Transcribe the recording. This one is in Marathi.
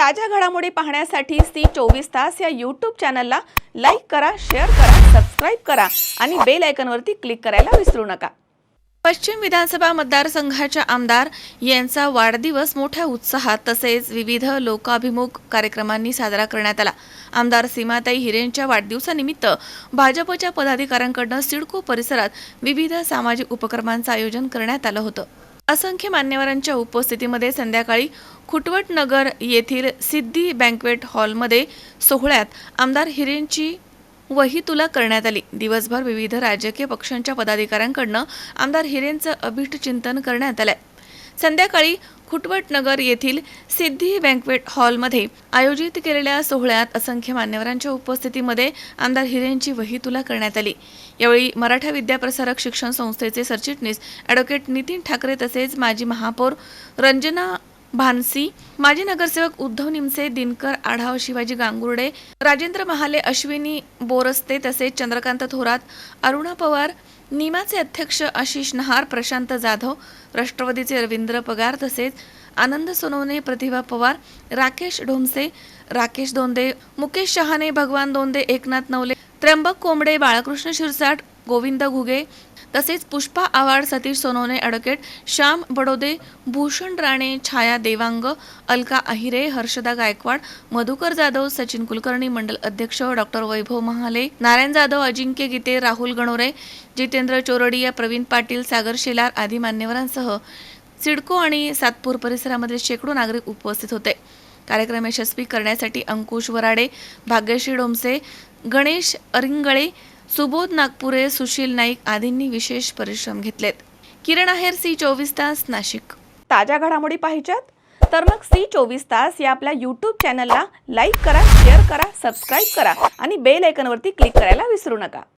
ताज्या घडामोडी पाहण्यासाठी सी चोवीस तास या यूट्यूब चॅनलला लाईक करा शेअर करा सबस्क्राईब करा आणि बेल आयकनवरती क्लिक करायला विसरू नका. पश्चिम विधानसभा मतदारसंघाच्या आमदार यांचा वाढदिवस मोठ्या उत्साहात तसेच विविध लोकाभिमुख कार्यक्रमांनी साजरा करण्यात आला. आमदार सीमाताई हिरेंच्या वाढदिवसानिमित्त भाजपच्या पदाधिकाऱ्यांकडून सिडको परिसरात विविध सामाजिक उपक्रमांचं आयोजन करण्यात आलं होतं. असंख्य मान्यवरांच्या उपस्थितीमध्ये संध्याकाळी खुटवट नगर येथील सिद्धी बँकवेट हॉलमध्ये सोहळ्यात आमदार हिरेंची वही तुला करण्यात आली. दिवसभर विविध राजकीय पक्षांच्या पदाधिकाऱ्यांकडनं आमदार हिरेंचं अभिष्ट चिंतन करण्यात आलं संध्याकाळी खुटवटनगर येथील सिद्धी बँकवेट हॉलमध्ये आयोजित केलेल्या सोहळ्यात असंख्य मान्यवरांच्या उपस्थितीमध्ये आमदार हिरेंची वही तुला करण्यात आली. यावेळी मराठा विद्याप्रसारक शिक्षण संस्थेचे सरचिटणीस ॲडव्होकेट नितीन ठाकरे तसेच माजी महापौर रंजना भानसी माजी नगरसेवक उद्धव निमसे दिनकर आढाव शिवाजी गांगुर्डे राजेंद्र महाले अश्विनी बोरस्ते तसेच चंद्रकांत थोरात अरुणा पवार निमाचे अध्यक्ष आशिष नहार प्रशांत जाधव राष्ट्रवादीचे रवींद्र पगार तसेच आनंद सोनवणे प्रतिभा पवार राकेश ढोमसे राकेश दोंदे मुकेश शहाणे भगवान दोंदे एकनाथ नवले त्र्यंबक कोंबडे बाळकृष्ण शिरसाट गोविंद घुगे तसेच पुष्पा आवाड सतीश सोनवणे अडकेट श्याम बडोदे भूषण राणे छाया देवांग अलका अहिरे हर्षदा गायकवाड मधुकर जाधव सचिन कुलकर्णी मंडल अध्यक्ष डॉक्टर वैभव महाले नारायण जाधव अजिंक्य गीते राहुल गणोरे जितेंद्र चोरडिया प्रवीण पाटील सागर शेलार आदी मान्यवरांसह सिडको आणि सातपूर परिसरामधील शेकडो नागरिक उपस्थित होते. कार्यक्रम यशस्वी करण्यासाठी अंकुश वराडे भाग्यश्री डोमसे गणेश अरिंगळे सुबोध नागपुरे सुशील नाईक आदींनी विशेष परिश्रम घेतलेत. किरण आहेर सी चोवीस तास नाशिक. ताज्या घडामोडी पाहिजेत? तर मग सी चोवीस तास या आपल्या यूट्यूब चॅनलला लाईक करा शेअर करा सबस्क्राईब करा आणि बेल आयकनवरती क्लिक करायला विसरू नका.